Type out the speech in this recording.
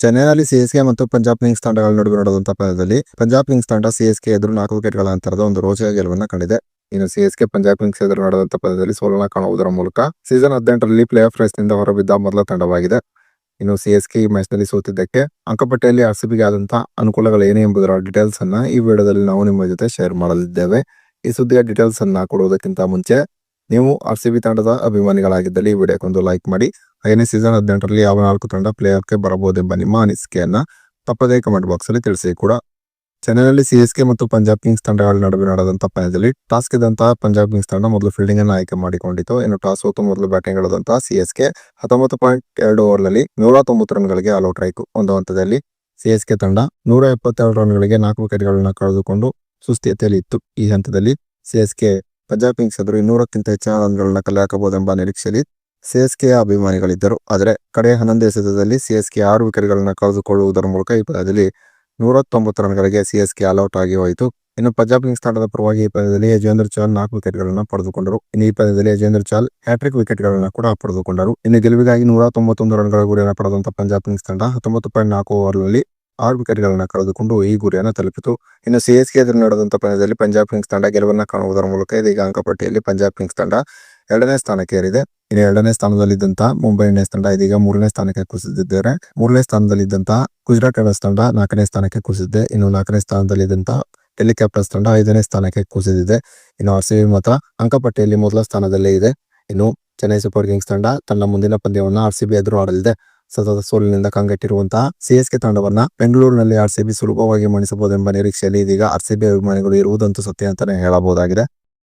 ಚೆನ್ನೈನಲ್ಲಿ ಸಿಎಸ್ಕೆ ಮತ್ತು ಪಂಜಾಬ್ ಕಿಂಗ್ಸ್ ತಂಡಗಳ ನಡುವೆ ನಡೆದಂತಹ ಪಂದ್ಯದಲ್ಲಿ ಪಂಜಾಬ್ ಕಿಂಗ್ಸ್ ತಂಡ ಸಿಎಸ್ಕೆ ಎದುರು ನಾಲ್ಕು ವಿಕೆಟ್ಗಳ ಅಂತರದ ಒಂದು ರೋಚಕ ಗೆಲುವನ್ನು ಕಂಡಿದೆ. ಇನ್ನು ಸಿಎಸ್ಕೆ ಪಂಜಾಬ್ ಕಿಂಗ್ಸ್ ಎದುರು ನಡೆದಂತಹ ಪಂದ್ಯದಲ್ಲಿ ಸೋಲನ ಕಾಣುವುದರ ಮೂಲಕ ಸೀಸನ್ ಹದಿನೆಂಟರಲ್ಲಿ ಪ್ಲೇ ಆಫ್ ರೇಸ್ನಿಂದ ಹೊರಬಿದ್ದ ಮೊದಲ ತಂಡವಾಗಿದೆ. ಇನ್ನು ಸಿಎಸ್ಕೆ ಈ ಮ್ಯಾಚ್ನಲ್ಲಿ ಸೋತಿದ್ದಕ್ಕೆ ಅಂಕಪಟ್ಟಿಯಲ್ಲಿ ಆರ್ಸಿಬಿಗೆ ಆದಂತಹ ಅನುಕೂಲಗಳು ಏನೇ ಎಂಬುದರ ಡೀಟೇಲ್ಸ್ ಅನ್ನ ಈ ವಿಡಿಯೋದಲ್ಲಿ ನಾವು ನಿಮ್ಮ ಜೊತೆ ಶೇರ್ ಮಾಡಲಿದ್ದೇವೆ. ಈ ಸುದ್ದಿಯ ಡೀಟೇಲ್ಸ್ ಅನ್ನ ಕೊಡುವುದಕ್ಕಿಂತ ಮುಂಚೆ ನೀವು ಆರ್ ಸಿ ಬಿ ತಂಡದ ಅಭಿಮಾನಿಗಳಾಗಿದ್ದಲ್ಲಿ ಈ ವಿಡಿಯೋಕ್ಕೊಂದು ಲೈಕ್ ಮಾಡಿ. ಹಾಗೆಯೇ ಸೀಸನ್ ಹದಿನೆಂಟರಲ್ಲಿ ಯಾವ ನಾಲ್ಕು ತಂಡ ಪ್ಲೇಯರ್ಗೆ ಬರಬಹುದೆಂಬ ನಿಮ್ಮ ಅನಿಸಿಕೆಯನ್ನು ತಪ್ಪದೇ ಕಮೆಂಟ್ ಬಾಕ್ಸಲ್ಲಿ ತಿಳಿಸಿ ಕೂಡ. ಚೆನ್ನೈನಲ್ಲಿ ಸಿ ಎಸ್ ಕೆ ಮತ್ತು ಪಂಜಾಬ್ ಕಿಂಗ್ಸ್ ತಂಡಗಳ ನಡುವೆ ನಡೆದಂತಹ ಪಂದ್ಯದಲ್ಲಿ ಟಾಸ್ ಗೆದ್ದಂತಹ ಪಂಜಾಬ್ ಕಿಂಗ್ಸ್ ತಂಡ ಮೊದಲು ಫೀಲ್ಡಿಂಗ್ ಅನ್ನು ಆಯ್ಕೆ ಮಾಡಿಕೊಂಡಿತ್ತು ಇನ್ನು ಟಾಸ್ ಹೊತ್ತು ಮೊದಲು ಬ್ಯಾಟಿಂಗ್ ಆಡದಂತಹ ಸಿ ಎಸ್ ಕೆ ಹತ್ತೊಂಬತ್ತು ಪಾಯಿಂಟ್ ಎರಡು ಓವರ್ನಲ್ಲಿ ನೂರ ತೊಂಬತ್ತು ರನ್ಗಳಿಗೆ ಆಲ್ಔಟ್ ಆಯಿತು ಒಂದು ಹಂತದಲ್ಲಿ ಸಿ ಎಸ್ ಕೆ ತಂಡ ನೂರ ಎಪ್ಪತ್ತೆರಡು ರನ್ಗಳಿಗೆ ನಾಲ್ಕು ವಿಕೆಟ್ಗಳನ್ನು ಕಳೆದುಕೊಂಡು ಸುಸ್ಥಿತಿಯಲ್ಲಿ ಇತ್ತು ಈ ಹಂತದಲ್ಲಿ ಸಿಎಸ್ಕೆ ಪಂಜಾಬ್ ಕಿಂಗ್ಸ್ ಎದುರು ಇನ್ನೂರಕ್ಕಿಂತ ಹೆಚ್ಚಿನ ರನ್ಗಳನ್ನ ಕಲೆ ಹಾಕಬಹುದೆಂಬ ನಿರೀಕ್ಷೆಯಲ್ಲಿ ಸಿಎಸ್ಕೆ ಅಭಿಮಾನಿಗಳಿದ್ದರು. ಆದರೆ ಕಡೆಯ ಹನ್ನೊಂದು ಎಸೆತದಲ್ಲಿ ಸಿಎಸ್ಕೆ ಆರು ವಿಕೆಟ್ಗಳನ್ನು ಕಳೆದುಕೊಳ್ಳುವುದರ ಮೂಲಕ ಈ ಪಂದ್ಯದಲ್ಲಿ ನೂರತ್ತೊಂಬತ್ತು ರನ್ಗಳಿಗೆ ಸಿಎಸ್ಕೆ ಆಲ್ಔಟ್ ಆಗಿ ಹೋಯಿತು. ಇನ್ನು ಪಂಜಾಬ್ ಕಿಂಗ್ಸ್ ತಂಡದ ಪರವಾಗಿ ಈ ಪಂದ್ಯದಲ್ಲಿ ಯಜೇಂದ್ರ ಚಾಲ್ ನಾಲ್ಕು ವಿಕೆಟ್ಗಳನ್ನು ಪಡೆದುಕೊಂಡರು. ಇನ್ನು ಈ ಪಂದ್ಯದಲ್ಲಿ ಯಜೇಂದ್ರ ಚಾಲ್ ಹ್ಯಾಟ್ರಿಕ್ ವಿಕೆಟ್ಗಳನ್ನು ಕೂಡ ಪಡೆದುಕೊಂಡರು. ಇನ್ನು ಗೆಲುವಿಗಾಗಿ ನೂರ ತೊಂಬತ್ತೊಂದು ರನ್ಗಳ ಗುರಿಯನ್ನು ಪಡೆದಂತಹ ಪಂಜಾಬ್ ಕಿಂಗ್ಸ್ ತಂಡ ಹತ್ತೊಂಬತ್ತು ಪಾಯಿಂಟ್ ನಾಲ್ಕು ಓವರ್ನಲ್ಲಿ ಆರು ವಿಕೆಟ್ಗಳನ್ನ ಕಳೆದುಕೊಂಡು ಈ ಗುರಿಯನ್ನು ತಲುಪಿತು. ಇನ್ನು ಸಿಎಸ್ಕೆ ಎದುರು ನಡೆದಂತ ಪಂದ್ಯದಲ್ಲಿ ಪಂಜಾಬ್ ಕಿಂಗ್ಸ್ ತಂಡ ಗೆಲುವನ್ನ ಕಾಣುವುದರ ಮೂಲಕ ಇದೀಗ ಅಂಕಪಟ್ಟಿಯಲ್ಲಿ ಪಂಜಾಬ್ ಕಿಂಗ್ಸ್ ತಂಡ ಎರಡನೇ ಸ್ಥಾನಕ್ಕೆ ಏರಿದೆ. ಇನ್ನು ಎರಡನೇ ಸ್ಥಾನದಲ್ಲಿದ್ದಂತಹ ಮುಂಬೈ ಇಂಡಿಯನ್ಸ್ ತಂಡ ಇದೀಗ ಮೂರನೇ ಸ್ಥಾನಕ್ಕೆ ಕುಸಿದಿದ್ದಾರೆ. ಮೂರನೇ ಸ್ಥಾನದಲ್ಲಿದ್ದಂತಹ ಗುಜರಾತ್ ರೈಡರ್ಸ್ ತಂಡ ನಾಲ್ಕನೇ ಸ್ಥಾನಕ್ಕೆ ಕುಸಿದಿದೆ. ಇನ್ನು ನಾಲ್ಕನೇ ಸ್ಥಾನದಲ್ಲಿದ್ದಂತಹ ಡೆಲ್ಲಿ ಕ್ಯಾಪಿಟಲ್ಸ್ ತಂಡ ಐದನೇ ಸ್ಥಾನಕ್ಕೆ ಕುಸಿದಿದೆ. ಇನ್ನು ಆರ್ ಸಿ ಬಿ ಮಾತ್ರ ಅಂಕಪಟ್ಟಿಯಲ್ಲಿ ಮೊದಲ ಸ್ಥಾನದಲ್ಲೇ ಇದೆ. ಇನ್ನು ಚೆನ್ನೈ ಸೂಪರ್ ಕಿಂಗ್ಸ್ ತಂಡ ತನ್ನ ಮುಂದಿನ ಪಂದ್ಯವನ್ನು ಆರ್ ಸಿ ಬಿ ಎದುರು ಆಡಲಿದೆ. ಸತತ ಸೋಲಿನಿಂದ ಕಂಗೆಟ್ಟಿರುವಂತಹ ಸಿಎಸ್ಕೆ ತಂಡವನ್ನ ಬೆಂಗಳೂರಿನಲ್ಲಿ ಆರ್ ಸಿಬಿ ಸುಲಭವಾಗಿ ಮಣಿಸಬಹುದೆಂಬ ನಿರೀಕ್ಷೆಯಲ್ಲಿ ಇದೀಗ ಆರ್ ಸಿಬಿ ಅಭಿಮಾನಿಗಳು ಇರುವುದಂತೂ ಸತ್ಯ ಅಂತಾನೆ ಹೇಳಬಹುದಾಗಿದೆ.